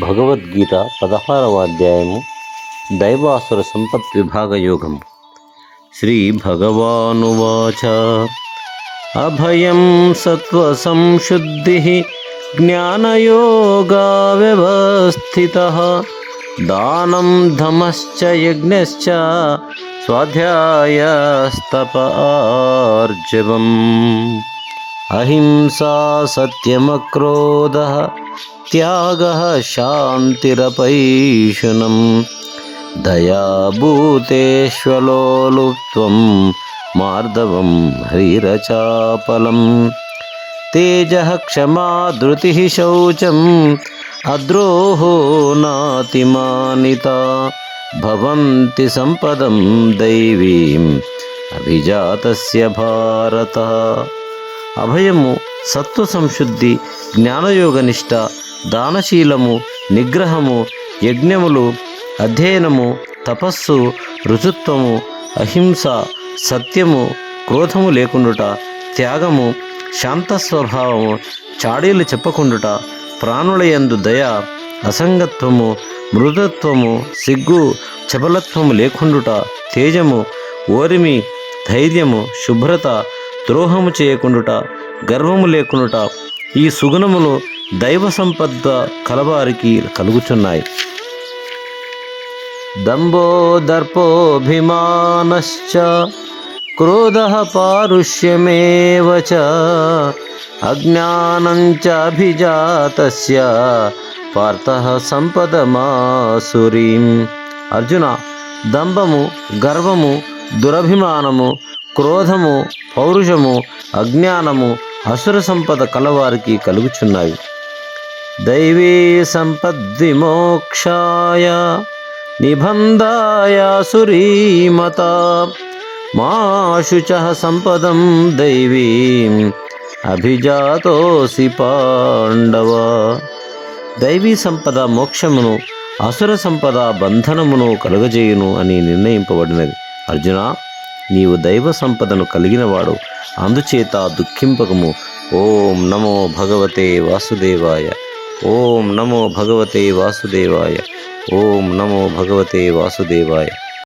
భగవద్గీత పదహారవ అధ్యాయము దైవాసుర సంపత్ విభాగ యోగం శ్రీ భగవానువాచ అభయం సత్వసంశుద్ధి జ్ఞానయోగా వ్యవస్థిత దానం ధమశ్చ యజ్ఞశ్చ స్వాధ్యాయస్తప ఆర్జవం अहिंसा सत्यमक्रोधः त्यागः शान्तिरपैषुनं दया भूतेष्वलोलुत्वं मार्दवं ह्रीरचापलं तेजः क्षमा धृतिः शौचम् अद्रोहो नातिमानिता भवन्ति सम्पदं दैवीम् अभिजातस्य भारतः। అభయము సత్వ సంశుద్ధి జ్ఞానయోగనిష్ట దానశీలము నిగ్రహము యజ్ఞములు అధ్యయనము తపస్సు రుచుత్వము అహింస సత్యము క్రోధము లేకుండుట త్యాగము శాంత స్వభావము చాడీలు చెప్పకుండుట ప్రాణులయందు దయ అసంగత్వము మృదత్వము సిగ్గు చపలత్వము లేకుండుట తేజము ఓరిమి ధైర్యము శుభ్రత ద్రోహము చేయకుండుట గర్వము లేకుండుట ఈ సుగుణములు దైవ సంపద కలవారికి కలుగుచున్నాయి. దంభో దర్పోభిమానశ్చ క్రోధ పారుష్యమేవ అజ్ఞానం చ పార్థ సంపదమాసురీం. అర్జున దంభము గర్వము దురభిమానము క్రోధము పౌరుషము అజ్ఞానము అసుర సంపద కలవారికి కలుగుచున్నాయి. దైవీ సంపద్విమోక్షాయ నిబంధాయ సురీమత. మాశుచ సంపదం దైవీం అభిజాతోసి పాండవ. దైవీ సంపద మోక్షమును అసుర సంపద బంధనమును కలుగజేయును అని నిర్ణయింపబడినది. అర్జున నీవు దైవ సంపదను కలిగినవాడు. అందుచేత దుఃఖింపకము. ఓం నమో భగవతే వాసుదేవాయ. ఓం నమో భగవతే వాసుదేవాయ. ఓం నమో భగవతే వాసుదేవాయ.